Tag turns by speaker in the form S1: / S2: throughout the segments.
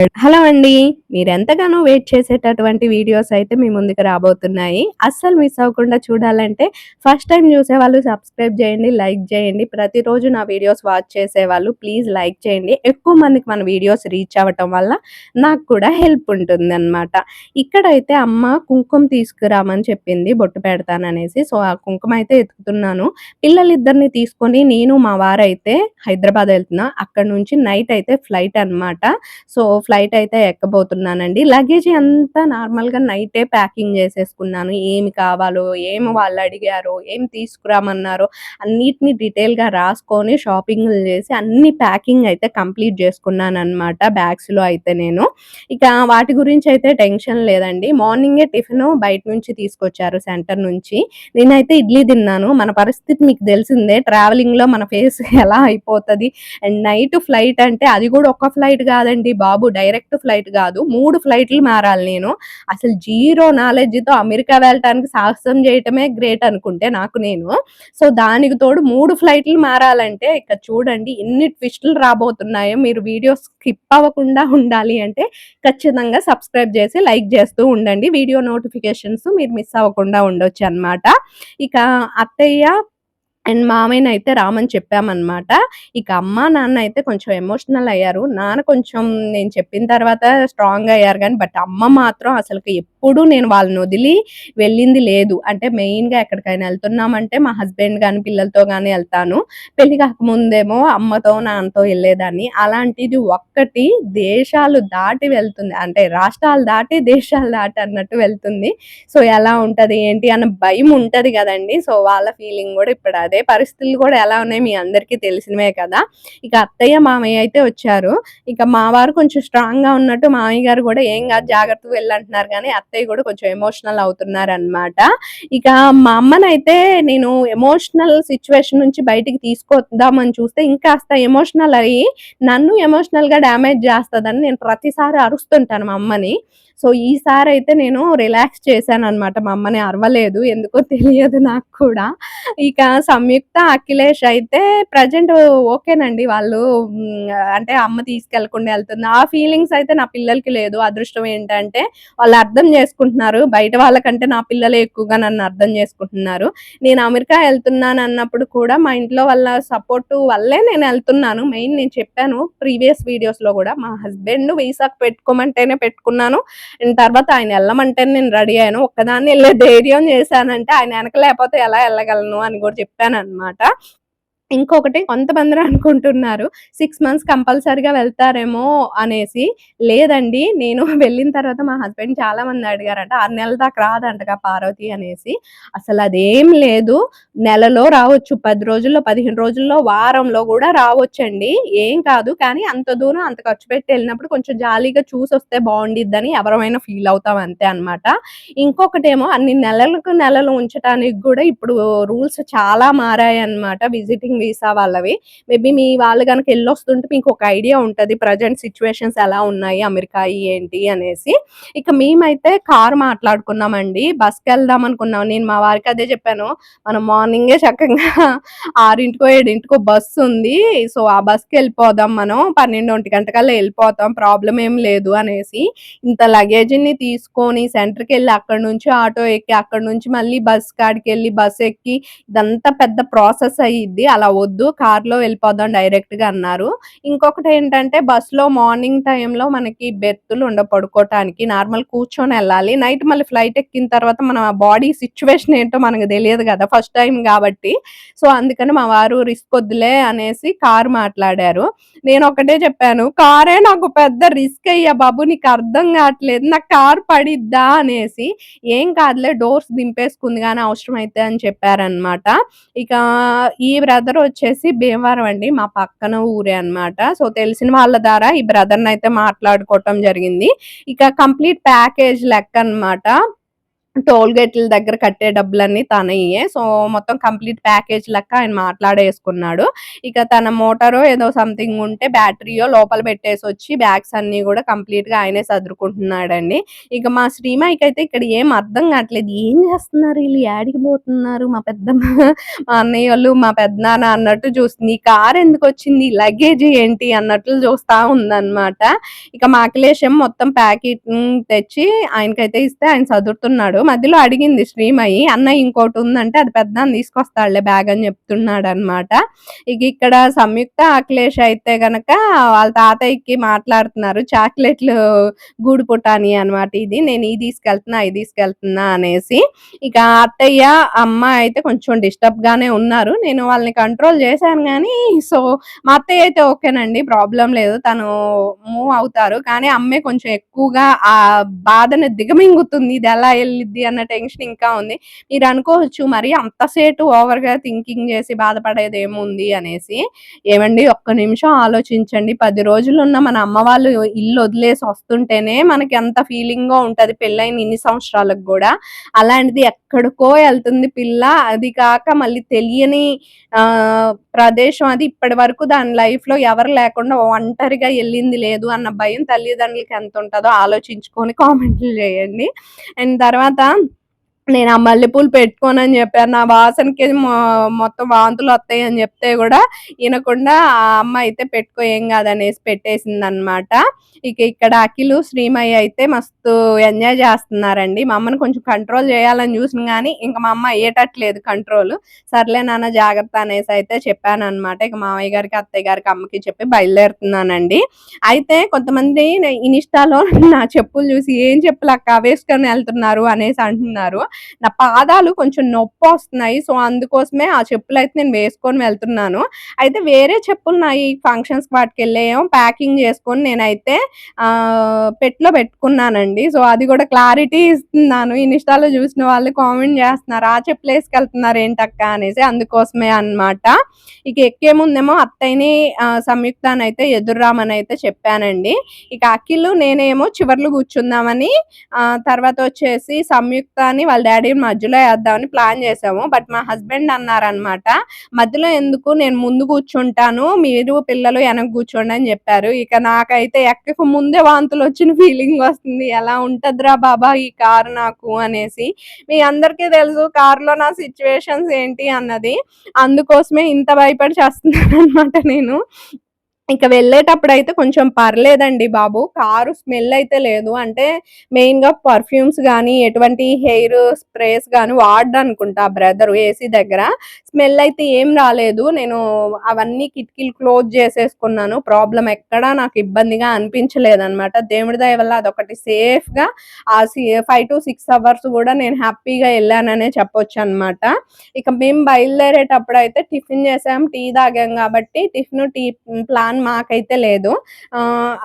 S1: Hello అండి. మీరు ఎంతగానో వెయిట్ చేసేటటువంటి వీడియోస్ అయితే మీ ముందుకు రాబోతున్నాయి. అస్సలు మిస్ అవ్వకుండా చూడాలంటే ఫస్ట్ టైం చూసేవాళ్ళు సబ్స్క్రైబ్ చేయండి లైక్ చేయండి. ప్రతిరోజు నా వీడియోస్ వాచ్ చేసేవాళ్ళు ప్లీజ్ లైక్ చేయండి. ఎక్కువ మందికి మన వీడియోస్ రీచ్ అవ్వటం వల్ల నాకు కూడా హెల్ప్ ఉంటుంది అనమాట ఇక్కడైతే అమ్మ కుంకుమ తీసుకురామని చెప్పింది బొట్టు పెడతాననేసి. సో ఆ కుంకుమ అయితే ఎత్తుకుతున్నాను పిల్లలిద్దరిని తీసుకొని నేను మా వారైతే హైదరాబాద్ వెళ్తున్నా. అక్కడ నుంచి నైట్ అయితే ఫ్లైట్ అనమాట సో ఫ్లైట్ అయితే ఎక్కబోతున్నానండి. లగేజ్ అంతా నార్మల్గా నైటే ప్యాకింగ్ చేసేసుకున్నాను. ఏమి కావాలో ఏమి వాళ్ళు అడిగారో ఏం తీసుకురామన్నారో అన్నిటిని డీటెయిల్గా రాసుకొని షాపింగ్ చేసి అన్ని ప్యాకింగ్ అయితే కంప్లీట్ చేసుకున్నాను అనమాట బ్యాగ్స్లో అయితే నేను. ఇక వాటి గురించి అయితే టెన్షన్ లేదండి. మార్నింగే టిఫిన్ బయట నుంచి తీసుకొచ్చారు సెంటర్ నుంచి. నేనైతే ఇడ్లీ తిన్నాను. మన పరిస్థితి మీకు తెలిసిందే. ట్రావెలింగ్లో మన ఫేస్ ఎలా అయిపోతుంది? అండ్ నైట్ ఫ్లైట్ అంటే అది కూడా ఒక ఫ్లైట్ కాదండి బాబు. డైరెక్ట్ ఫ్లైట్ కాదు మూడు ఫ్లైట్లు మారాలి నేను. అసలు జీరో నాలెడ్జ్తో అమెరికా వెళ్ళటానికి సాహసం చేయటమే గ్రేట్ అనుకుంటే నాకు నేను. సో దానికి తోడు మూడు ఫ్లైట్లు మారాలంటే ఇక చూడండి ఎన్ని ట్విస్టులు రాబోతున్నాయో. మీరు వీడియో స్కిప్ అవ్వకుండా ఉండాలి అంటే ఖచ్చితంగా సబ్స్క్రైబ్ చేసి లైక్ చేస్తూ ఉండండి. వీడియో నోటిఫికేషన్స్ మీరు మిస్ అవ్వకుండా ఉండొచ్చు అనమాట ఇక అత్తయ్య అండ్ మామయ్యని అయితే రామని చెప్పామన్నమాట. ఇక అమ్మ నాన్న అయితే కొంచెం ఎమోషనల్ అయ్యారు. నాన్న కొంచెం నేను చెప్పిన తర్వాత స్ట్రాంగ్ అయ్యారు కానీ బట్ అమ్మ మాత్రం అసలు ఎప్పుడు నేను వాళ్ళని వదిలి వెళ్ళింది లేదు. అంటే మెయిన్గా ఎక్కడికైనా వెళ్తున్నామంటే మా హస్బెండ్ కానీ పిల్లలతో కానీ వెళ్తాను. పెళ్ళి కాకముందేమో అమ్మతో నాన్నతో వెళ్ళేదాన్ని. అలాంటిది ఒక్కటి దేశాలు దాటి వెళ్తుంది. అంటే రాష్ట్రాలు దాటి దేశాలు దాటి అన్నట్టు వెళ్తుంది. సో ఎలా ఉంటుంది ఏంటి అన్న భయం ఉంటుంది కదండి. సో వాళ్ళ ఫీలింగ్ కూడా ఇప్పుడు అదే పరిస్థితులు కూడా ఎలా ఉన్నాయి మీ అందరికీ తెలిసినవే కదా. ఇక అత్తయ్య మామయ్య అయితే వచ్చారు. ఇక మా వారు కొంచెం స్ట్రాంగ్గా ఉన్నట్టు మామయ్య గారు కూడా ఏం కాదు జాగ్రత్తగా వెళ్ళంటున్నారు. కానీ అత్తయ్య కూడా కొంచెం ఎమోషనల్ అవుతున్నారు అనమాట ఇక మా అమ్మనైతే నేను ఎమోషనల్ సిచ్యువేషన్ నుంచి బయటికి తీసుకొద్దామని చూస్తే ఇంకాస్త ఎమోషనల్ అయ్యి నన్ను ఎమోషనల్గా డ్యామేజ్ చేస్తుందని నేను ప్రతిసారి అరుస్తుంటాను మా అమ్మని. సో ఈసారి అయితే నేను రిలాక్స్ చేశాను అనమాట మా అమ్మని అరవలేదు. ఎందుకో తెలియదు నాకు కూడా. ఇక సంయుక్త అఖిలేష్ అయితే ప్రజెంట్ ఓకేనండి. వాళ్ళు అంటే అమ్మ తీసుకెళ్ళకుండా వెళ్తుంది. ఆ ఫీలింగ్స్ అయితే నా పిల్లలకి లేదు. అదృష్టం ఏంటంటే వాళ్ళు అర్థం చేసుకుంటున్నారు. బయట వాళ్ళకంటే నా పిల్లలే ఎక్కువగా నన్ను అర్థం చేసుకుంటున్నారు. నేను అమెరికా వెళ్తున్నాను అన్నప్పుడు కూడా మా ఇంట్లో వాళ్ళ సపోర్ట్ వల్లే నేను వెళ్తున్నాను. మెయిన్ నేను చెప్పాను ప్రీవియస్ వీడియోస్లో కూడా మా హస్బెండ్ వీసాకు పెట్టుకోమంటేనే పెట్టుకున్నాను. తర్వాత ఆయన వెళ్ళమంటే నేను రెడీ అయ్యాను. ఒక్కదాన్ని వెళ్ళే ధైర్యం చేశానంటే ఆయన వెనక లేకపోతే ఎలా వెళ్ళగలను అని కూడా చెప్పాను అనమాట ఇంకొకటి కొంతమంది అనుకుంటున్నారు సిక్స్ మంత్స్ కంపల్సరిగా వెళ్తారేమో అనేసి. లేదండి నేను వెళ్ళిన తర్వాత మా హస్బెండ్ చాలా మంది అడిగారంట ఆరు నెలల దాకా రాదంటగా పార్వతి అనేసి. అసలు అదేం లేదు నెలలో రావచ్చు పది రోజుల్లో పదిహేను రోజుల్లో వారంలో కూడా రావచ్చండి. ఏం కాదు కానీ అంత దూరం అంత ఖర్చు పెట్టి వెళ్ళినప్పుడు కొంచెం జాలీగా చూసి వస్తే బాగుండిద్దని ఎవరమైనా ఫీల్ అవుతాం అంతే అనమాట ఇంకొకటేమో అన్ని నెలలకు నెలలు ఉంచడానికి కూడా ఇప్పుడు రూల్స్ చాలా మారాయి అనమాట విజిటింగ్ వీసా వాళ్ళవి. మేబీ మీ వాళ్ళు కనుక వెళ్ళొస్తుంటే మీకు ఒక ఐడియా ఉంటుంది ప్రజెంట్ సిచ్యువేషన్స్ ఎలా ఉన్నాయి అమెరికా ఏంటి అనేసి. ఇక మేమైతే కార్ మాట్లాడుకున్నామండి. బస్కి వెళ్దాం అనుకున్నాం. నేను మా వారికి అదే చెప్పాను. మనం మార్నింగే చక్కగా ఆరింటికో ఏడింటికో బస్సు ఉంది. సో ఆ బస్కి వెళ్ళిపోదాం మనం. పన్నెండు ఒంటి గంటకల్లా వెళ్ళిపోతాం. ప్రాబ్లం ఏం లేదు అనేసి. ఇంత లగేజ్ని తీసుకొని సెంటర్కి వెళ్ళి అక్కడ నుంచి ఆటో ఎక్కి అక్కడ నుంచి మళ్ళీ బస్ కాడికి వెళ్ళి బస్ ఎక్కి ఇదంతా పెద్ద ప్రాసెస్ అయ్యిద్ది అలా వద్దు కార్లో వెళ్ళిపోదాం డైరెక్ట్గా అన్నారు. ఇంకొకటి ఏంటంటే బస్సులో మార్నింగ్ టైంలో మనకి బెర్తులు ఉండ పడుకోవటానికి నార్మల్ కూర్చొని వెళ్ళాలి. నైట్ మళ్ళీ ఫ్లైట్ ఎక్కిన తర్వాత మన బాడీ సిచ్యువేషన్ ఏంటో మనకు తెలియదు కదా ఫస్ట్ టైం కాబట్టి. సో అందుకని మా వారు రిస్క్ వద్దులే అనేసి కారు మాట్లాడారు. నేను ఒకటే చెప్పాను కారే నాకు పెద్ద రిస్క్ అయ్యా బాబు నీకు అర్థం కావట్లేదు నాకు కార్ పడిద్దా? అనేసి. ఏం కాదులే డోర్స్ దింపేసుకుంది కానీ అవసరం అయితే అని చెప్పారనమాట ఇక ఈ బ్రదర్ వచ్చేసి భీమవరం అండి. మా పక్కన ఊరే అనమాట సో తెలిసిన వాళ్ళ ద్వారా ఈ బ్రదర్ని అయితే మాట్లాడుకోవటం జరిగింది. ఇక కంప్లీట్ ప్యాకేజ్ లెక్క అనమాట టోల్ గేట్ల దగ్గర కట్టే డబ్బులన్నీ తనయ్యే సో మొత్తం కంప్లీట్ ప్యాకేజ్ లెక్క ఆయన మాట్లాడేసుకున్నాడు. ఇక తన మోటారో ఏదో సంథింగ్ ఉంటే బ్యాటరీయో లోపల పెట్టేసి వచ్చి బ్యాగ్స్ అన్ని కూడా కంప్లీట్గా ఆయనే సర్దుకుంటున్నాడండి. ఇక మా శ్రీమాయికి అయితే ఇక్కడ ఏం అర్థం కావట్లేదు. ఏం చేస్తున్నారు? వీళ్ళు యాడికి పోతున్నారు? మా పెద్ద మా అన్నయ్య వాళ్ళు మా పెద్దనాన్న అన్నట్టు చూస్తుంది ఈ కార్ ఎందుకు వచ్చింది? లగేజ్ ఏంటి? అన్నట్లు చూస్తా ఉందన్నమాట. ఇక మా అఖిలేషం మొత్తం ప్యాకెట్ తెచ్చి ఆయనకైతే ఇస్తే ఆయన చదువుతున్నాడు మధ్యలో అడిగింది శ్రీమయి అన్న ఇంకోటి ఉందంటే అది పెద్ద తీసుకొస్తాడులే బ్యాగ్ అని చెప్తున్నాడు అనమాట ఇక ఇక్కడ సంయుక్త అఖిలేష్ అయితే గనక వాళ్ళ తాతయ్యకి మాట్లాడుతున్నారు చాక్లెట్లు గూడు పుటాని అనమాట ఇది. నేను ఇది తీసుకెళ్తున్నా ఇది తీసుకెళ్తున్నా అనేసి. ఇక అత్తయ్య అమ్మ అయితే కొంచెం డిస్టర్బ్ గానే ఉన్నారు. నేను వాళ్ళని కంట్రోల్ చేశాను కానీ సో మా అత్తయ్య అయితే ఓకేనండి ప్రాబ్లం లేదు. తను మూవ్ అవుతారు. కానీ అమ్మే కొంచెం ఎక్కువగా ఆ బాధను దిగమింగుతుంది. ఇది ఎలా వెళ్ళిద్ది అన్న టెన్షన్ ఇంకా ఉంది. మీరు అనుకోవచ్చు మరి అంతసేటు ఓవర్గా థింకింగ్ చేసి బాధపడేది ఏముంది అనేసి. ఏమండి ఒక్క నిమిషం ఆలోచించండి. పది రోజులు ఉన్న మన అమ్మ వాళ్ళు ఇల్లు వదిలేసి వస్తుంటేనే మనకి ఎంత ఫీలింగ్గా ఉంటుంది పెళ్ళైన ఇన్ని సంవత్సరాలకు కూడా. అలాంటిది ఎక్కడికో వెళ్తుంది పిల్ల. అది కాక మళ్ళీ తెలియని ప్రదేశం అది ఇప్పటి వరకు దాని లైఫ్లో ఎవరు లేకుండా ఒంటరిగా వెళ్ళింది లేదు అన్న భయం తల్లిదండ్రులకి ఎంత ఉంటుందో ఆలోచించుకొని కామెంట్లు చేయండి. అండ్ తర్వాత там నేను ఆ మల్లెపూలు పెట్టుకోనని చెప్పాను నా వాసనకి మొత్తం వాంతులు వస్తాయి అని చెప్తే కూడా వినకుండా ఆ అమ్మ అయితే పెట్టుకో ఏం కాదనేసి పెట్టేసింది అనమాట ఇక ఇక్కడ అఖిలు శ్రీమయ్య అయితే మస్తు ఎంజాయ్ చేస్తున్నారండి. మా అమ్మని కొంచెం కంట్రోల్ చేయాలని చూసిన కానీ ఇంకా మా అమ్మ అయ్యేటట్లేదు కంట్రోల్. సర్లే నాన్న జాగ్రత్త అనేసి అయితే చెప్పాను అనమాట ఇక మామయ్య గారికి అత్తయ్య గారికి అమ్మకి చెప్పి బయలుదేరుతున్నానండి. అయితే కొంతమంది ఇన్స్టాలో నా చెప్పులు చూసి ఏం చెప్పులు అక్క వేసుకొని వెళ్తున్నారు అనేసి అంటున్నారు. నా పాదాలు కొంచెం నొప్పి వస్తున్నాయి. సో అందుకోసమే ఆ చెప్పులు అయితే నేను వేసుకొని వెళ్తున్నాను. అయితే వేరే చెప్పులు నా ఈ ఫంక్షన్స్ వాటికి వెళ్ళేయం ప్యాకింగ్ చేసుకొని నేనైతే పెట్లో పెట్టుకున్నానండి. సో అది కూడా క్లారిటీ ఇస్తున్నాను. ఇన్స్టాలో చూసిన వాళ్ళు కామెంట్ చేస్తున్నారు. ఆ చెప్పులు వేసుకెళ్తున్నారు ఏంటక్క అనేసి అందుకోసమే అనమాట ఇక ఎక్కే ముందేమో అత్తయ్యని సంయుక్తాన్ని అయితే ఎదుర్రామని అయితే చెప్పానండి. ఇక అఖిల్ నేనేమో చివర్లు కూర్చుందామని తర్వాత వచ్చేసి సంయుక్తాన్ని వాళ్ళ డాడీ మధ్యలో వేద్దామని ప్లాన్ చేసాము. బట్ మా హస్బెండ్ అన్నారనమాట మధ్యలో ఎందుకు? నేను ముందు కూర్చుంటాను. మీరు పిల్లలు వెనక కూర్చోండి అని చెప్పారు. ఇక నాకైతే ఎక్కకు ముందే వాంతులు వచ్చిన ఫీలింగ్ వస్తుంది. ఎలా ఉంటదిరా బాబా ఈ కారు నాకు? అనేసి. మీ అందరికీ తెలుసు కారులో నా సిచ్యువేషన్స్ ఏంటి అన్నది. అందుకోసమే ఇంత భయపడి చేస్తున్నాను అనమాట నేను. ఇక వెళ్ళేటప్పుడు అయితే కొంచెం పర్లేదండి బాబు. కారు స్మెల్ అయితే లేదు. అంటే మెయిన్గా పర్ఫ్యూమ్స్ కానీ ఎటువంటి హెయిర్ స్ప్రేస్ కానీ వాడనుకుంటా బ్రదర్ ఏసీ దగ్గర. స్మెల్ అయితే ఏం రాలేదు. నేను అవన్నీ కిటికీలు క్లోజ్ చేసేసుకున్నాను. ప్రాబ్లం ఎక్కడా నాకు ఇబ్బందిగా అనిపించలేదనమాట దేవుడి దయ వల్ల అదొకటి సేఫ్గా ఆ ఫైవ్ టు సిక్స్ అవర్స్ కూడా నేను హ్యాపీగా వెళ్ళాననే చెప్పొచ్చు అనమాట ఇక మేము బయలుదేరేటప్పుడు అయితే టిఫిన్ చేసాం. టీ తాగాం కాబట్టి టిఫిన్ టీ ప్లాన్ మాకైతే లేదు.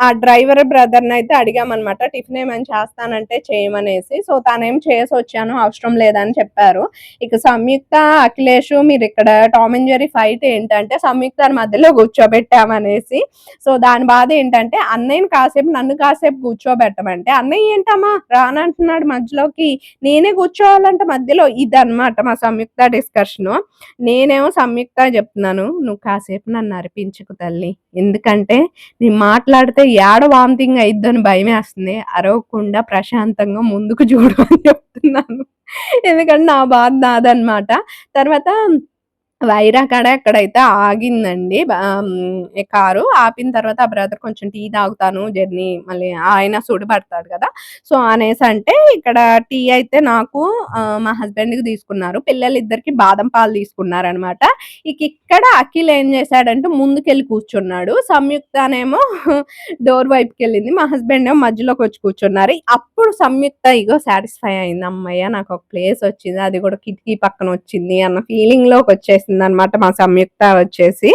S1: ఆ డ్రైవర్ బ్రదర్ని అయితే అడిగామన్నమాట టిఫిన్ ఏమైనా చేస్తానంటే చేయమనేసి. సో తానేం చేసి వచ్చాను అవసరం లేదని చెప్పారు. ఇక సంయుక్త అఖిలేష్ మీరు ఇక్కడ టామ్ అండ్ జెరీ ఫైట్ ఏంటంటే సంయుక్త మధ్యలో కూర్చోబెట్టామనేసి. సో దాని బాధ ఏంటంటే అన్నయ్యని కాసేపు నన్ను కాసేపు కూర్చోబెట్టమంటే అన్నయ్య ఏంటమ్మా రానంటున్నాడు మధ్యలోకి. నేనే కూర్చోవాలంటే మధ్యలో ఇది మా సంయుక్త డిస్కషన్. నేనేమో సంయుక్త చెప్తున్నాను నువ్వు కాసేపు నన్ను అరిపించుకు తల్లి ఎందుకంటే నేను మాట్లాడితే ఏడ వామిటింగ్ అయిద్దని భయం వేస్తుంది అరవకుండా ప్రశాంతంగా ముందుకు చూడు అని చెప్తున్నాను. ఎందుకంటే నా బాధ నాదనమాట తర్వాత వైరా కాడ ఎక్కడైతే ఆగిందండి కారు ఆపిన తర్వాత ఆ బ్రదర్ కొంచెం టీ తాగుతాను జర్నీ మళ్ళీ ఆయన పడతాడు కదా. సో అనేసి అంటే ఇక్కడ టీ అయితే నాకు మా హస్బెండ్కి తీసుకున్నారు. పిల్లలు ఇద్దరికి బాదం పాలు తీసుకున్నారనమాట. ఇక ఇక్కడ అఖిల్ ఏం చేశాడంటే ముందుకెళ్ళి కూర్చున్నాడు. సంయుక్తనేమో డోర్ వైపుకి వెళ్ళింది మా హస్బెండ్ ఏమో మధ్యలోకి వచ్చి కూర్చున్నారు. అప్పుడు సంయుక్త ఇగో సాటిస్ఫై అయింది. అమ్మయ్య నాకు ఒక ప్లేస్ వచ్చింది. అది కూడా కిటికీ పక్కన వచ్చింది అన్న ఫీలింగ్లోకి వచ్చేసింది. అనమాట మా సంయుక్త వచ్చేసి.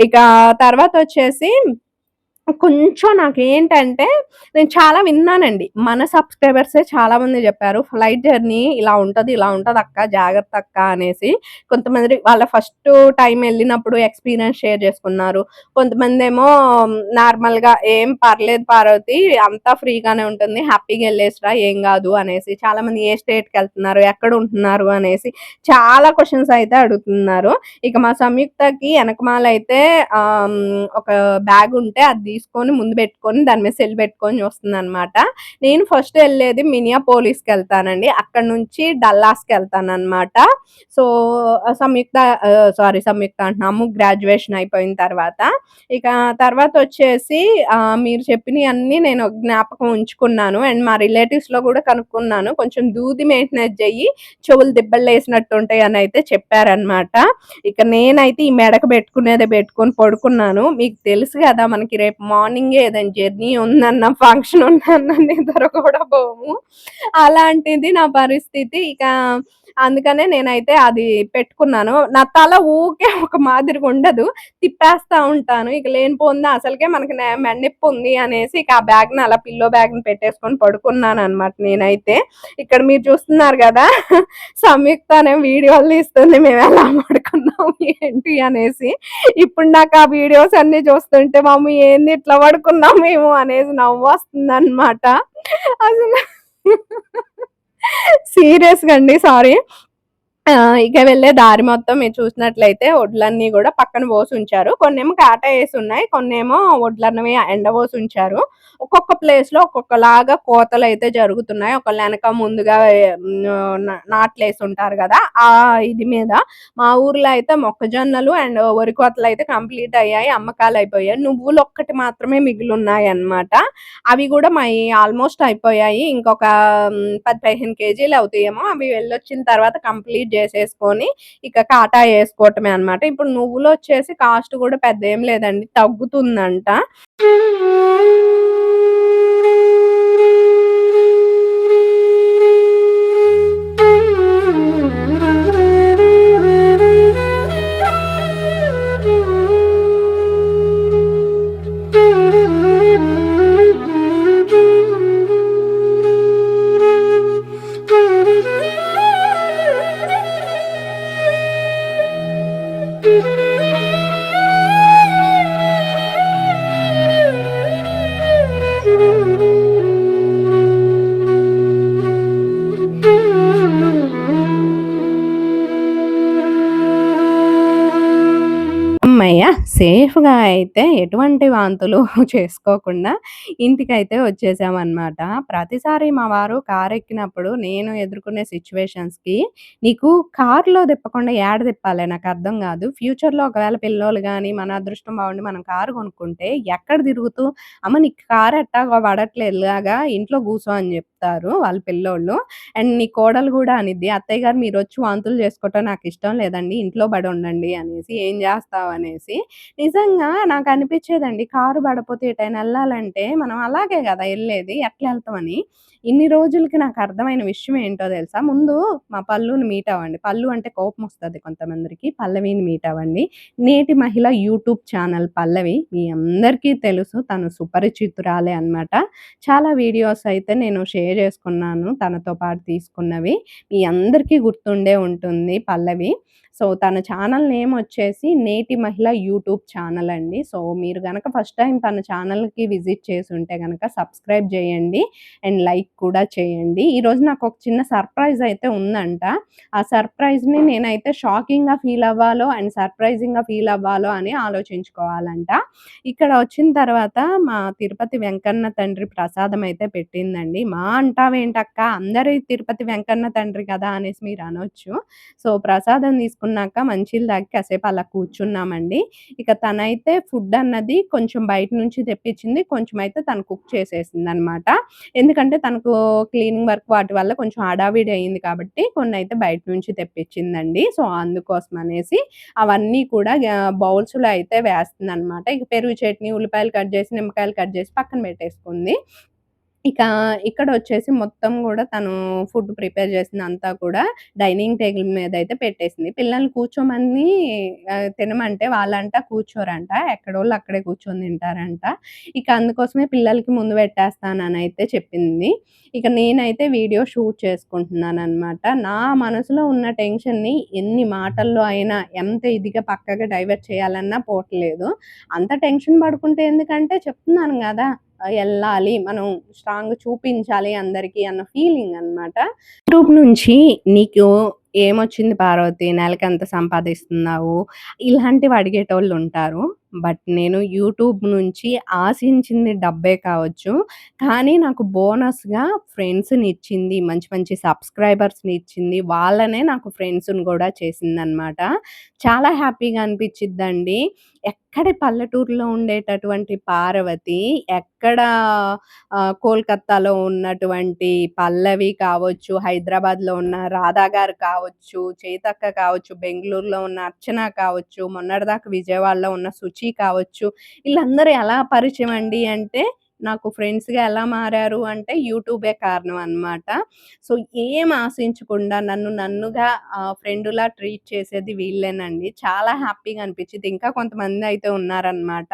S1: ఇక తర్వాత వచ్చేసి కొంచెం నాకు ఏంటంటే నేను చాలా విన్నానండి. మన సబ్స్క్రైబర్సే చాలామంది చెప్పారు ఫ్లైట్ జర్నీ ఇలా ఉంటది, ఇలా ఉంటదక్క జాగ్రత్త అక్క అనేసి. కొంతమంది వాళ్ళ ఫస్ట్ టైం వెళ్ళినప్పుడు ఎక్స్‌పీరియన్స్ షేర్ జేసుకున్నారు. కొంతమందేమో నార్మల్‌గా "ఏం పర్లేదు పార్వతి అంతా ఫ్రీగానే ఉంటుంది. హ్యాపీగా వెళ్ళేసిరా ఏం కాదు అనేసి. చాలా మంది ఏ స్టేట్‌కెళ్తున్నారు? ఎక్కడ ఉంటున్నారు? అనేసి చాలా క్వశ్చన్స్ అయితే అడుగుతున్నారు. ఇక మా సంయుక్తకి ఎనకమాలైతే ఆహ్, ఒక బ్యాగ్ ఉంటే అది తీసుకొని ముందు పెట్టుకొని దాని మీద సెల్ పెట్టుకొని చూస్తుందనమాట. నేను ఫస్ట్ వెళ్ళేది మినియా పోలీస్కి వెళ్తానండి అక్కడి నుంచి డల్లాస్‌కి ఎళ్తాననమాట. సో, సంయుక్త సారీ సంయుక్త అంటున్నాము గ్రాడ్యుయేషన్ అయిపోయిన తర్వాత. ఇక తర్వాత వచ్చేసి మీరు చెప్పినయన్నీ నేను జ్ఞాపకం ఉంచుకున్నాను. అండ్ మా రిలేటివ్స్‌లో కూడా కనుక్కున్నాను. కొంచెం దూది మెయింటెనెన్స్ చెయ్యి చెవులు దిబ్బలేసినట్టుంటాయి అని అయితే చెప్పారనమాట. ఇక నేనైతే ఈ మెడకు పెట్టుకునేదే పెట్టుకొని పడుకున్నాను. మీకు తెలుసు కదా మనకి రేపు మార్నింగే ఏదైనా జర్నీ ఉందన్న, ఫంక్షన్ ఉందన్న నిద్ర కూడా పోము. అలాంటిది నా పరిస్థితి. ఇక అందుకనే నేనైతే అది పెట్టుకున్నాను. నా తల ఊకే ఒక మాదిరిగా ఉండదు. తిప్పేస్తా ఉంటాను. ఇక లేనిపోనిది అసలుకే మనకి నే ఉంది అనేసి ఇక ఆ బ్యాగ్‌ని అలా పిల్లో బ్యాగ్‌ని పెట్టేసుకొని పడుకున్నాను అనమాట నేనైతే. ఇక్కడ మీరు చూస్తున్నారు కదా సంయుక్తనే వీడియోలు తీస్తుంది. ఎలా పడుకున్నాం ఏంటి అనేసి. ఇప్పుడు నాకు ఆ వీడియోస్ అన్ని చూస్తుంటే మమ్మీ ఏంది ఇట్లా పడుకున్నాం మేము అనేసి నవ్వొస్తుందనమాట. అసలు సీరియస్‌గా అండి. సారీ. ఇక వెళ్ళే దారి మొత్తం మీరు చూసినట్లయితే వడ్లన్నీ కూడా పక్కన పోసి ఉంచారు కొన్నేమో కాట వేసి ఉన్నాయి కొన్నేమో వడ్లన్నవి ఎండబోసుంచారు. ఒక్కొక్క ప్లేస్లో ఒక్కొక్కలాగా అయితే జరుగుతున్నాయి. ఒక వెనక ముందుగా నాట్లేసి ఉంటారు కదా ఆ ఇది మీద మా ఊర్లో అయితే మొక్కజొన్నలు అండ్ వరి కోతలు అయితే కంప్లీట్ అయ్యాయి. అమ్మకాలు అయిపోయాయి నువ్వులు ఒక్కటి మాత్రమే మిగిలున్నాయన్నమాట. అవి కూడా మై ఆల్మోస్ట్ అయిపోయాయి. ఇంకొక పది పదిహేను కేజీలు అవుతాయేమో అవి వెళ్ళొచ్చిన తర్వాత కంప్లీట్ చేసేసుకొని ఇక కాటా వేసుకోవటమే అనమాట. ఇప్పుడు నువ్వులు వచ్చేసి కాస్ట్ కూడా పెద్ద ఏం లేదండి. తగ్గుతుందంట. హమ్మయ్య! సేఫ్‌గా అయితే ఎటువంటి వాంతులు చేసుకోకుండా ఇంటికైతే వచ్చేసామన్నమాట ప్రతిసారి మా వారు కారెక్కినప్పుడు నేను ఎదుర్కొనే సిచ్యువేషన్స్కి "నీకు కార్‌లో తిప్పకుండా ఏడ తిప్పాలే అర్థం కాదు ఫ్యూచర్‌లో ఒకవేళ పిల్లోలు కానీ మన అదృష్టం బాగుండి మనం కారు కొనుక్కుంటే ఎక్కడ తిరుగుతూ అమ్మ నీకు కారు ఎట్టాగో పడట్లేదులాగా ఇంట్లో కూసో" అని చెప్తారు వాళ్ళ పిల్లోళ్ళు. అండ్ నీ కోడలు కూడా అనిద్ది "అత్తయ్య గారు మీరు వచ్చి వాంతులు చేసుకోవటం నాకు ఇష్టం లేదండి. ఇంట్లో పడుండండి" అనేసి. "ఏం జేస్తావు" అనేసి. నిజంగా అనిపించేదండి కారు పడపోతే ఎటైనా వెళ్ళాలంటే మనం అలాగే కదా వెళ్ళేది ఎట్లా వెళ్తామని ఇన్ని రోజులకి నాకు అర్థమైన విషయం ఏంటో తెలుసా? ముందు మా పల్లుని మీట్ అవ్వండి. పల్లు అంటే కోపం వస్తుంది కొంతమందికి. పల్లవిని మీట్ అవ్వండి. నేటి మహిళ యూట్యూబ్ ఛానల్ పల్లవి. మీ అందరికీ తెలుసు. తను సుపరిచితురాలే అనమాట. చాలా వీడియోస్ అయితే నేను షేర్ చేసుకున్నాను తనతో పాటు తీసుకున్నవి. మీ అందరికీ గుర్తుండే ఉంటుంది పల్లవి. సో, తన ఛానల్ నేమ్ వచ్చేసి నేటి మహిళ యూట్యూబ్ ఛానల్ అండి. సో, మీరు కనుక ఫస్ట్ టైం తన ఛానల్‌కి విజిట్ చేసి ఉంటే కనుక సబ్స్క్రైబ్ చేయండి అండ్ లైక్ కూడా చేయండి. ఈరోజు ఒక చిన్న సర్ప్రైజ్ అయితే ఉందంట. ఆ సర్ప్రైజ్‌ని నేనైతే షాకింగ్‌గా ఫీల్ అవ్వాలో అండ్ సర్ప్రైజింగ్‌గా ఫీల్ అవ్వాలో అని ఆలోచించుకోవాలంట. ఇక్కడ వచ్చిన తర్వాత మా తిరుపతి వెంకన్న తండ్రి ప్రసాదం అయితే పెట్టిందండి. మా అంటావేంటక్క అందరి తిరుపతి వెంకన్న తండ్రి కదా! అనేసి మీరు అనొచ్చు. సో, ప్రసాదం తీసుకున్నాక మంచినీళ్ళు తాగి కాసేపు అలా కూర్చున్నామండి. ఇక తనైతే ఫుడ్ అన్నది కొంచెం బయట నుంచి తెప్పించింది. కొంచెం అయితే తను కుక్ చేసేసింది అనమాట ఎందుకంటే తనకు క్లీనింగ్ వర్క్ వాటి వల్ల కొంచెం హడావిడి అయింది కాబట్టి కొన్ని అయితే బయట నుంచి తెప్పించిందండి. సో, అందుకోసం అనేసి అవన్నీ కూడా బౌల్స్‌లో అయితే వేస్తుందనమాట. ఇక పెరుగు చట్నీ, ఉల్లిపాయలు కట్ చేసి, నిమ్మకాయలు కట్ చేసి పక్కన పెట్టేసుకుంది. ఇక ఇక్కడ వచ్చేసి మొత్తం కూడా తను ఫుడ్ ప్రిపేర్ చేసిందంతా కూడా డైనింగ్ టేబుల్ మీద అయితే పెట్టేసింది. పిల్లల్ని కూర్చోమని తినమంటే వాళ్ళంట కూర్చోరంట. ఎక్కడోళ్ళు అక్కడే కూర్చొని తింటారంట. ఇక అందుకోసమే పిల్లలకి ముందు పెట్టేస్తానని అయితే చెప్పింది. ఇక నేనైతే వీడియో షూట్ చేసుకుంటున్నాను అనమాట నా మనసులో ఉన్న టెన్షన్‌ని ఎన్ని మాటల్లో అయినా ఎంత ఇదిగా పక్కగా డైవర్ట్ చేయాలన్నా పోవట్లేదు. అంత టెన్షన్ పడుకుంటే ఎందుకంటే చెప్తున్నాను కదా వెళ్ళాలి మనం స్ట్రాంగ్ చూపించాలి అందరికీ అన్న ఫీలింగ్ అనమాట. యూట్యూబ్ నుంచి నీకు ఏమొచ్చింది పార్వతి? నెలకి ఎంత సంపాదిస్తున్నావు? ఇలాంటివి అడిగేటోళ్ళు ఉంటారు బట్ నేను యూట్యూబ్ నుంచి ఆశించింది డబ్బే కావచ్చు. కానీ నాకు బోనస్‌గా ఫ్రెండ్స్‌నిచ్చింది. మంచి మంచి సబ్స్క్రైబర్స్‌ని ఇచ్చింది. వాళ్ళనే నాకు ఫ్రెండ్స్‌ని కూడా చేసిందనమాట. చాలా హ్యాపీగా అనిపించిద్దండి ఎక్కడ పల్లెటూరులో ఉండేటటువంటి పార్వతి, ఎక్కడ కోల్‌కత్తాలో ఉన్నటువంటి పల్లవి కావచ్చు, హైదరాబాద్‌లో ఉన్న రాధా గారు కావచ్చు, చేతక్క కావచ్చు, బెంగుళూరులో ఉన్న అర్చన కావచ్చు, మొన్నటిదాకా విజయవాడలో ఉన్న సుచి కావచ్చు, వీళ్ళందరూ ఎలా పరిచయం అండి అంటే, నాకు ఫ్రెండ్స్‌గా ఎలా మారారు అంటే యూట్యూబే కారణం అనమాట. సో, ఏం ఆశించకుండా నన్ను నన్నుగా ఫ్రెండ్లా ట్రీట్ చేసేది వీళ్ళేనండి. చాలా హ్యాపీగా అనిపించింది ఇంకా కొంతమంది అయితే ఉన్నారనమాట.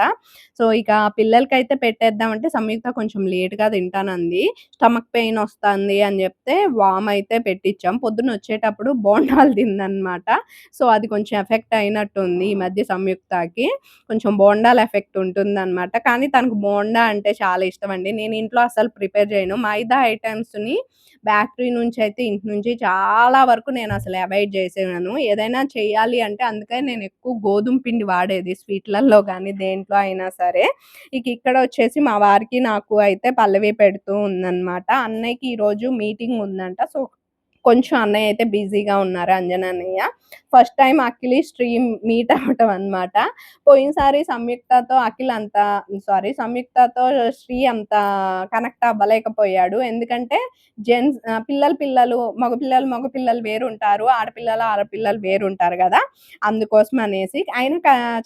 S1: సో, ఇక పిల్లలకైతే పెట్టేద్దామంటే సంయుక్త కొంచెం లేట్‌గా తింటానంది. స్టమక్ పెయిన్ వస్తుంది అని చెప్తే వామ్ అయితే పెట్టిచ్చాం. పొద్దునొచ్చేటప్పుడు బోండాలు తిందనమాట. సో, అది కొంచెం ఎఫెక్ట్ అయినట్టుంది ఈ మధ్య సంయుక్తకి. కొంచెం బోండాల ఎఫెక్ట్ ఉంటుందనమాట. కానీ తనకు బోండా అంటే చాలా చాలా ఇష్టం అండి నేను ఇంట్లో అసలు ప్రిపేర్ చేయను. మైదా ఐటెమ్స్‌ని బేకరీ నుంచయితే ఇంటి నుంచి చాలా వరకు నేను అసలు అవాయిడ్ చేసేవాను. ఏదైనా చేయాలి అంటే అందుకే నేనెక్కువ గోధుమ పిండి వాడేది స్వీట్‌లల్లో కానీ దేంట్లో అయినా సరే. ఇక ఇక్కడ వచ్చేసి మా వారికి, నాకు అయితే పల్లవి పెడుతూ ఉందన్నమాట అన్నయ్యకి ఈరోజు మీటింగ్ ఉందంట. సో, కొంచెం అన్నయ్య అయితే బిజీగా ఉన్నారు అంజనన్నయ్య. First time Akhil, stream meet అవ్వటం అనమాట. పోయినసారి సంయుక్తతో అఖిల్ అంత సారీ సంయుక్తతో శ్రీ అంత కనెక్ట్ అవ్వలేకపోయాడు. ఎందుకంటే జెంట్స్ పిల్లలు, పిల్లలు మగ పిల్లలు, మగ పిల్లలు వేరుంటారు. ఆడపిల్లలు, ఆడపిల్లలు వేరుంటారు కదా అందుకోసం అనేసి. ఆయన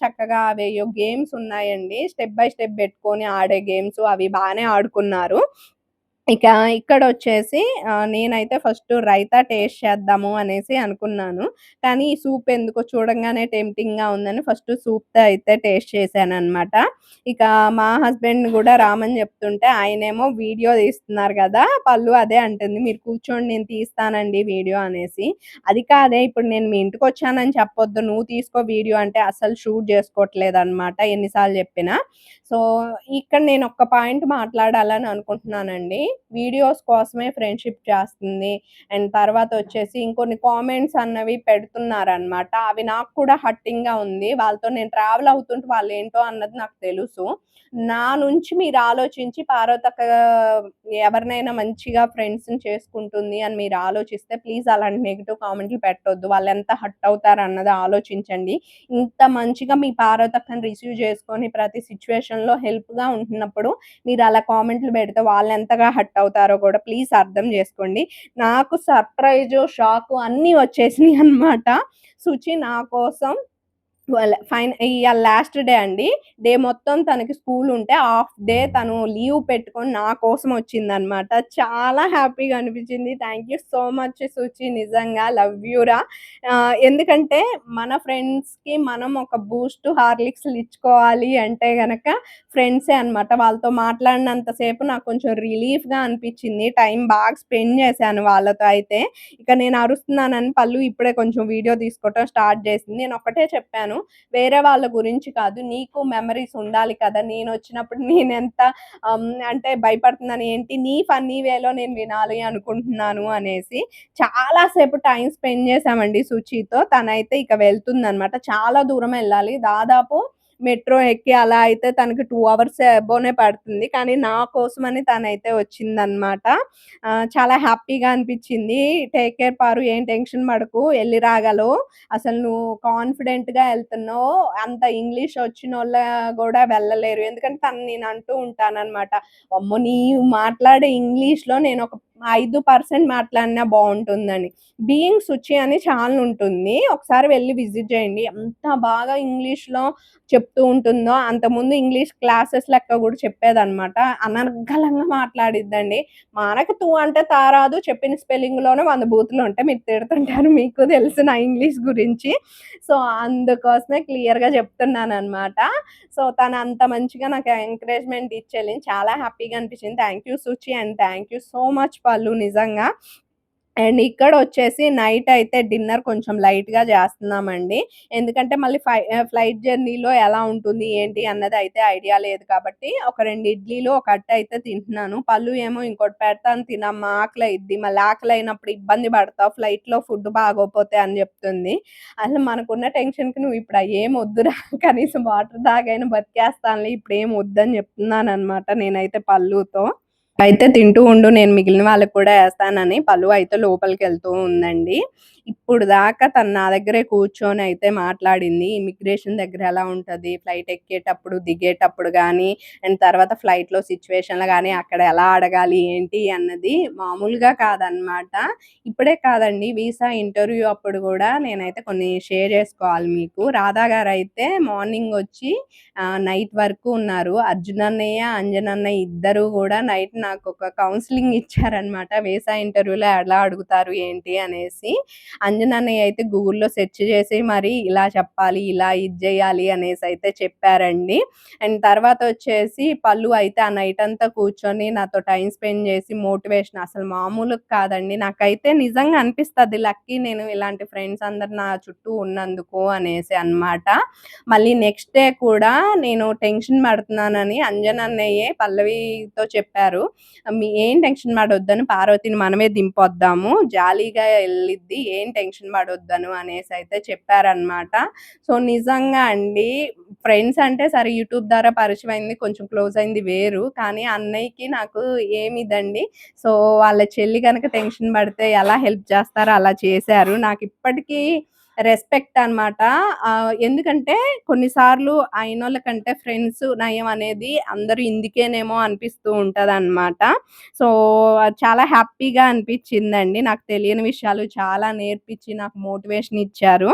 S1: చక్కగా అవేయో గేమ్స్ ఉన్నాయండి. స్టెప్ బై స్టెప్ పెట్టుకొని ఆడే గేమ్స్ అవి బాగానే ఆడుకున్నారు. ఇక ఇక్కడ వచ్చేసి నేనైతే ఫస్ట్ రైతా టేస్ట్ చేద్దాము అనేసి అనుకున్నాను. కానీ ఈ సూప్ ఎందుకో చూడంగానే టెంప్టింగ్‌గా ఉందని ఫస్ట్ సూప్‌తో అయితే టేస్ట్ చేశాననమాట. ఇక మా హస్బెండ్ కూడా రామని చెప్తుంటే ఆయనేమో వీడియో తీస్తున్నారు కదా పళ్ళు అదే అంటుంది. "మీరు కూర్చోండి నేను తీస్తానండి వీడియో" అనేసి. అది కాదే ఇప్పుడు నేను మీ ఇంటికి వచ్చానని చెప్పొద్దు. నువ్వు తీసుకో వీడియో అంటే అసలు షూట్ చేసుకోవట్లేదు అనమాట ఎన్నిసార్లు చెప్పినా సో, ఇక్కడ నేను ఒక్క పాయింట్ మాట్లాడాలని అనుకుంటున్నానండి. వీడియోస్ కోసమే ఫ్రెండ్‌షిప్ చేస్తుంది. అండ్ తర్వాత వచ్చేసి ఇంకొన్ని కామెంట్స్ అన్నవి పెడుతున్నారనమాట. అవి నాకు కూడా హర్టింగ్‌గా ఉంది. వాళ్ళతో నేను ట్రావెల్ అవుతుంటే వాళ్ళు ఏంటో అన్నది నాకు తెలుసు. నా నుంచి మీరు ఆలోచించి పార్వతక్క ఎవరినైనా మంచిగా ఫ్రెండ్స్‌ని చేసుకుంటుంది అని మీరు ఆలోచిస్తే ప్లీజ్ అలాంటి నెగిటివ్ కామెంట్లు పెట్టొద్దు. హట్ హర్ట్ అవుతారన్నది ఆలోచించండి. ఇంత మంచిగా మీ పార్వతక్కని రిసీవ్ చేసుకొని ప్రతి సిట్యుయేషన్‌లో హెల్ప్‌గా ఉంటున్నప్పుడు మీరు అలా కామెంట్లు పెడితే వాళ్ళు ఎంతగా హర్ట్ అవుతారో కూడా ప్లీజ్ అర్థం చేసుకోండి నాకు సర్ప్రైజు, షాక్ అన్నీ వచ్చేసినాయి అనమాట. సుచి నా కోసం ఫైన్ ఇయాల లాస్ట్ డే అండి. డే మొత్తం తనకి స్కూల్ ఉంటే హాఫ్ డే తను లీవ్ పెట్టుకొని నా కోసం వచ్చిందనమాట. చాలా హ్యాపీగా అనిపించింది. Thank you so much Suchi నిజంగా లవ్ యూరా ఎందుకంటే మన ఫ్రెండ్స్‌కి మనం ఒక బూస్ట్, హార్లిక్స్‌లు ఇచ్చుకోవాలి అంటే గనక ఫ్రెండ్సే అనమాట. వాళ్ళతో మాట్లాడినంత సేపు నాకు కొంచెం రిలీఫ్‌గా అనిపించింది. టైం బాగా స్పెండ్ చేశాను వాళ్ళతో అయితే. ఇక నేను అరుస్తున్నానని పళ్ళు ఇప్పుడే కొంచెం వీడియో తీసుకోవటం స్టార్ట్ చేసింది. నేను ఒక్కటే చెప్పాను. వేరే వాళ్ళ గురించి కాదు. నీకు మెమరీస్ ఉండాలి కదా! నేను వచ్చినప్పుడు నేను ఎంత అంటే భయపడుతున్నాను ఏంటి నీ ఫన్నీ వేలో నేను వినాలి అనుకుంటున్నాను అనేసి. చాలా సేపు స్పెండ్ చేశామండి సుచితో. తనైతే ఇక వెళ్తుందనమాట. చాలా దూరం వెళ్ళాలి దాదాపు మెట్రో ఎక్కి అలా అయితే తనకి టూ అవర్స్ అబోనే పడుతుంది. కానీ నా కోసమని తనైతే వచ్చిందనమాట. చాలా హ్యాపీగా అనిపించింది. టేక్ కేర్ పారు ఏం టెన్షన్ పడకు వెళ్ళి రాగలవు. అసలు నువ్వు కాన్ఫిడెంట్‌గా వెళ్తున్నావు అంత ఇంగ్లీష్ వచ్చిన వాళ్ళ కూడా వెళ్ళలేరు. ఎందుకంటే తను నేను అంటూ ఉంటానన్నమాట అమ్మో! నీవు మాట్లాడే ఇంగ్లీష్‌లో ఒక ఐదు పర్సెంట్ మాట్లాడినా బాగుంటుందని. బీయింగ్ సుచి అని ఛానల్ ఉంటుంది. ఒకసారి వెళ్ళి విజిట్ చేయండి. ఎంత బాగా ఇంగ్లీష్లో చెప్తూ ఉంటుందో అంతకుముందు ఇంగ్లీష్ క్లాసెస్ లెక్క కూడా చెప్పేదనమాట అనర్గళంగా మాట్లాడిద్దండి. మనకు తూ అంటే తారాదు చెప్పిన స్పెల్లింగ్లోనే వంద బూతులు ఉంటాయి మీరు తిడుతుంటారు. మీకు తెలుసు నా ఇంగ్లీష్ గురించి. సో అందుకోసమే క్లియర్గా చెప్తున్నాను అనమాట సో తను అంత మంచిగా నాకు ఎంకరేజ్మెంట్ ఇచ్చేది చాలా హ్యాపీగా అనిపించింది. Thank you Suchi and thank you so much పళ్ళు నిజంగా అండ్ ఇక్కడ వచ్చేసి నైట్ అయితే డిన్నర్ కొంచెం లైట్‌గా చేస్తున్నామండి. ఎందుకంటే మళ్ళీ ఫ్లై ఫ్లైట్ జర్నీలో ఎలా ఉంటుంది ఏంటి అన్నది అయితే ఐడియా లేదు కాబట్టి ఒక రెండు ఇడ్లీలు, ఒక అట్ట అయితే తింటున్నాను. పళ్ళు ఏమో ఇంకోటి పెడతాను తినమ్మా ఆకలి ఇద్ది మళ్ళీ ఆకలి అయినప్పుడు ఇబ్బంది పడతావు ఫ్లైట్‌లో ఫుడ్ బాగోపోతే అని చెప్తుంది. అసలు మనకున్న టెన్షన్‌కి నువ్వు ఇప్పుడు ఏం వద్దురా కనీసం వాటర్ తాగైనా బతికేస్తానులే ఇప్పుడు ఏం వద్దని చెప్తున్నాననమాట నేనైతే పళ్ళుతో. అయితే తింటూ ఉండు నేను మిగిలిన వాళ్ళకి కూడా వేస్తానని పలు అయితే లోపలికి వెళ్తూ ఉందండి. ఇప్పుడు దాకా తను నా దగ్గరే కూర్చొని అయితే మాట్లాడింది. ఇమిగ్రేషన్ దగ్గర ఎలా ఉంటుంది? ఫ్లైట్ ఎక్కేటప్పుడు దిగేటప్పుడు కానీ అండ్ తర్వాత ఫ్లైట్లో సిచ్యువేషన్లో కానీ అక్కడ ఎలా అడగాలి? ఏంటి? అన్నది మామూలుగా కాదనమాట ఇప్పుడే కాదండి వీసా ఇంటర్వ్యూ అప్పుడు కూడా నేనైతే కొన్ని షేర్ చేసుకోవాలి మీకు. రాధా గారు అయితే మార్నింగ్ వచ్చి నైట్ వరకు ఉన్నారు. అర్జున్ అన్నయ్య అంజన్ అన్నయ్య ఇద్దరు కూడా నైట్ నాకు ఒక కౌన్సిలింగ్ ఇచ్చారనమాట వీసా ఇంటర్వ్యూలో ఎలా అడుగుతారు? ఏంటి? అనేసి. అంజనన్నయ్య అయితే గూగుల్‌లో సెర్చ్ చేసి మరి ఇలా చెప్పాలి, ఇలా ఇది చేయాలి అనేసి అయితే చెప్పారండి. అండ్ తర్వాత వచ్చేసి పళ్ళు అయితే ఆ నైట్ అంతా కూర్చొని నాతో టైం స్పెండ్ చేసి మోటివేషన్ అసలు మామూలుగా కాదండి. నాకైతే నిజంగా అనిపిస్తుంది లక్కీ నేను ఇలాంటి ఫ్రెండ్స్ అందరు నా చుట్టూ ఉన్నందుకు అనేసి అనమాట. మళ్ళీ నెక్స్ట్ డే కూడా నేను టెన్షన్ పడుతున్నానని అంజనన్నయ్యే పల్లవితో చెప్పారు. మీ ఏం టెన్షన్ పడొద్దని పార్వతిని మనమే దింపొద్దాము. జాలీగా వెళ్ళిద్ది ఏం టెన్షన్ పడొద్దను అనేసి అయితే చెప్పారనమాట సో నిజంగా అండి ఫ్రెండ్స్ అంటే సరే యూట్యూబ్ ద్వారా పరిచయం అయింది కొంచెం క్లోజ్ అయింది వేరు. కానీ అన్నయ్యకి నాకు ఏమిదండి సో వాళ్ళ చెల్లి కనుక టెన్షన్ పడితే ఎలా హెల్ప్ చేస్తారో అలా చేశారు. నాకు ఇప్పటికీ రెస్పెక్ట్ అనమాట ఎందుకంటే కొన్నిసార్లు అయిన వాళ్ళకంటే ఫ్రెండ్స్ నయం అనేది అందరూ ఇందుకేనేమో అనిపిస్తూ ఉంటుంది అనమాట సో చాలా హ్యాపీగా అనిపించిందండి. నాకు తెలియని విషయాలు చాలా నేర్పించి నాకు మోటివేషన్ ఇచ్చారు.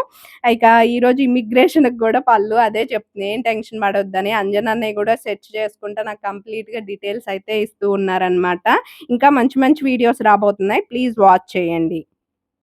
S1: ఇక ఈరోజు ఇమిగ్రేషన్కి కూడా పళ్ళు అదే చెప్తుంది ఏం టెన్షన్ పడొద్దని అంజనన్నయ్య కూడా సెర్చ్ చేసుకుంటే నాకు కంప్లీట్గా డీటెయిల్స్ అయితే ఇస్తూ ఉన్నారనమాట ఇంకా మంచి మంచి వీడియోస్ రాబోతున్నాయి. ప్లీజ్ వాచ్ చేయండి.